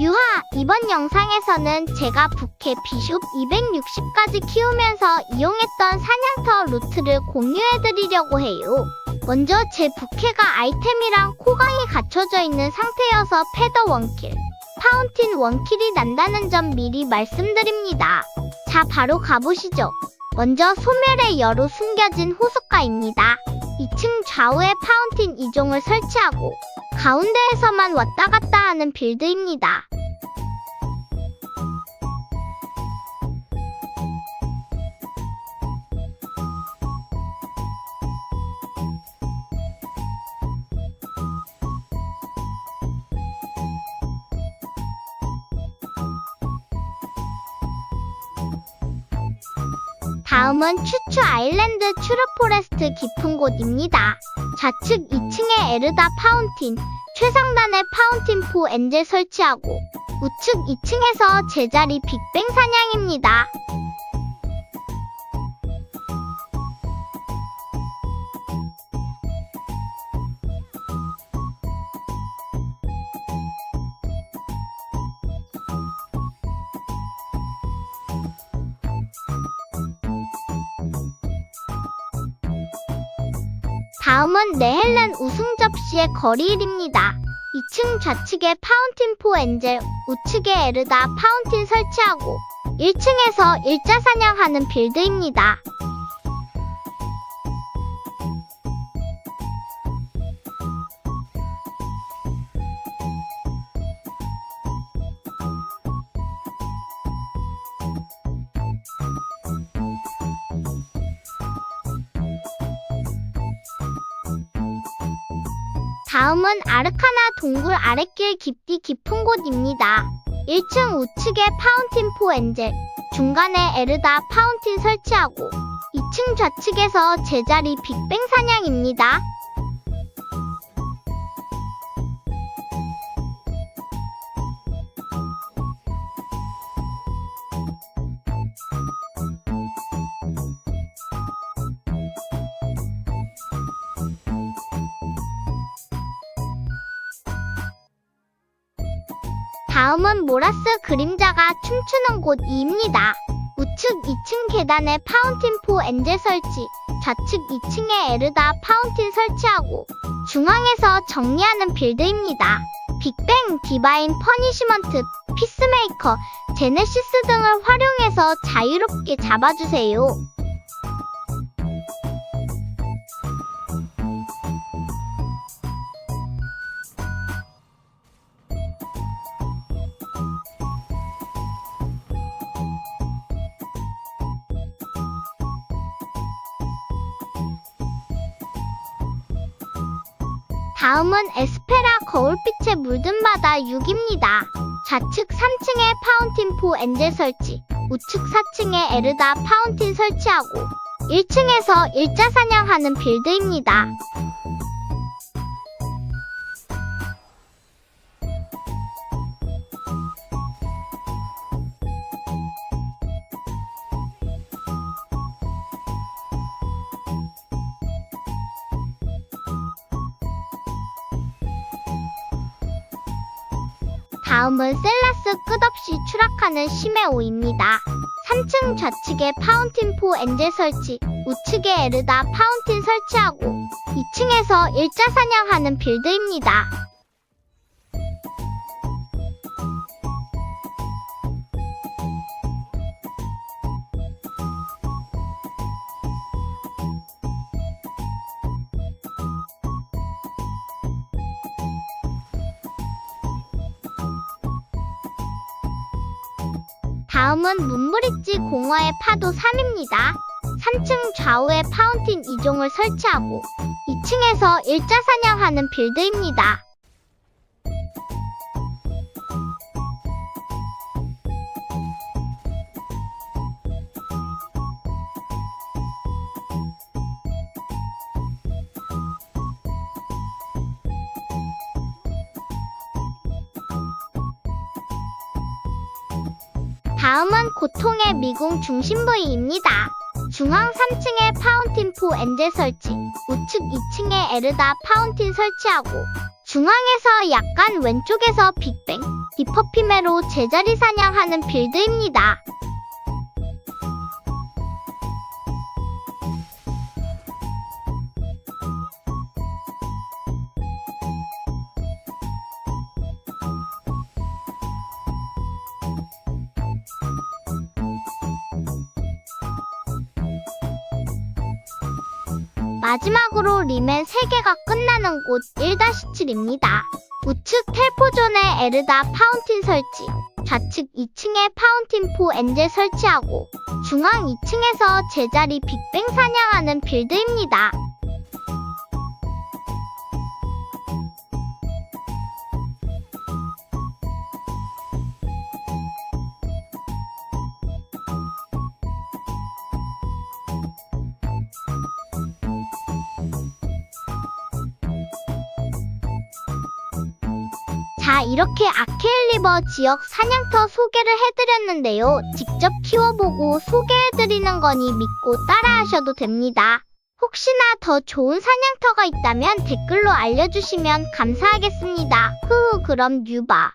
유하, 이번 영상에서는 제가 부캐 비숍 260까지 키우면서 이용했던 사냥터 루트를 공유해드리려고 해요. 먼저 제 부캐가 아이템이랑 코강이 갖춰져 있는 상태여서 패더 원킬, 파운틴 원킬이 난다는 점 미리 말씀드립니다. 자, 바로 가보시죠. 먼저 소멸의 여로 숨겨진 호숫가입니다. 2층 좌우에 파운틴 2종을 설치하고 가운데에서만 왔다 갔다 하는 빌드입니다. 다음은 추추 아일랜드 추르포레스트 깊은 곳입니다. 좌측 2층에 에르다 파운틴, 최상단에 파운틴 포 엔젤 설치하고 우측 2층에서 제자리 빅뱅 사냥입니다. 다음은 네헬렌 우승 접시의 거리일입니다. 2층 좌측에 파운틴 포 엔젤, 우측에 에르다 파운틴 설치하고 1층에서 일자 사냥하는 빌드입니다. 다음은 아르카나 동굴 아랫길 깊디 깊은 곳입니다. 1층 우측에 파운틴 포 엔젤, 중간에 에르다 파운틴 설치하고 2층 좌측에서 제자리 빅뱅 사냥입니다. 다음은 모라스 그림자가 춤추는 곳입니다. 우측 2층 계단에 파운틴 포 엔젤 설치, 좌측 2층에 에르다 파운틴 설치하고 중앙에서 정리하는 빌드입니다. 빅뱅, 디바인 퍼니시먼트, 피스메이커, 제네시스 등을 활용해서 자유롭게 잡아주세요. 다음은 에스페라 거울빛에 물든 바다 6입니다. 좌측 3층에 파운틴 포 엔젤 설치, 우측 4층에 에르다 파운틴 설치하고 1층에서 일자 사냥하는 빌드입니다. 다음은 셀라스 끝없이 추락하는 심해 오입니다. 3층 좌측에 파운틴 포 엔젤 설치, 우측에 에르다 파운틴 설치하고 2층에서 일자 사냥하는 빌드입니다. 다음은 문브릿지 공허의 파도 3입니다. 3층 좌우에 파운틴 2종을 설치하고 2층에서 일자 사냥하는 빌드입니다. 다음은 고통의 미궁 중심 부위입니다. 중앙 3층에 파운틴 포 엔젤 설치, 우측 2층에 에르다 파운틴 설치하고 중앙에서 약간 왼쪽에서 빅뱅, 디퍼피메로 제자리 사냥하는 빌드입니다. 마지막으로 리맨 3개가 끝나는 곳 1-7입니다. 우측 텔포존에 에르다 파운틴 설치, 좌측 2층에 파운틴 포 엔젤 설치하고 중앙 2층에서 제자리 빅뱅 사냥하는 빌드입니다. 자, 이렇게 아케일리버 지역 사냥터 소개를 해드렸는데요. 직접 키워보고 소개해드리는 거니 믿고 따라하셔도 됩니다. 혹시나 더 좋은 사냥터가 있다면 댓글로 알려주시면 감사하겠습니다. 흐흐, 그럼 뉴바.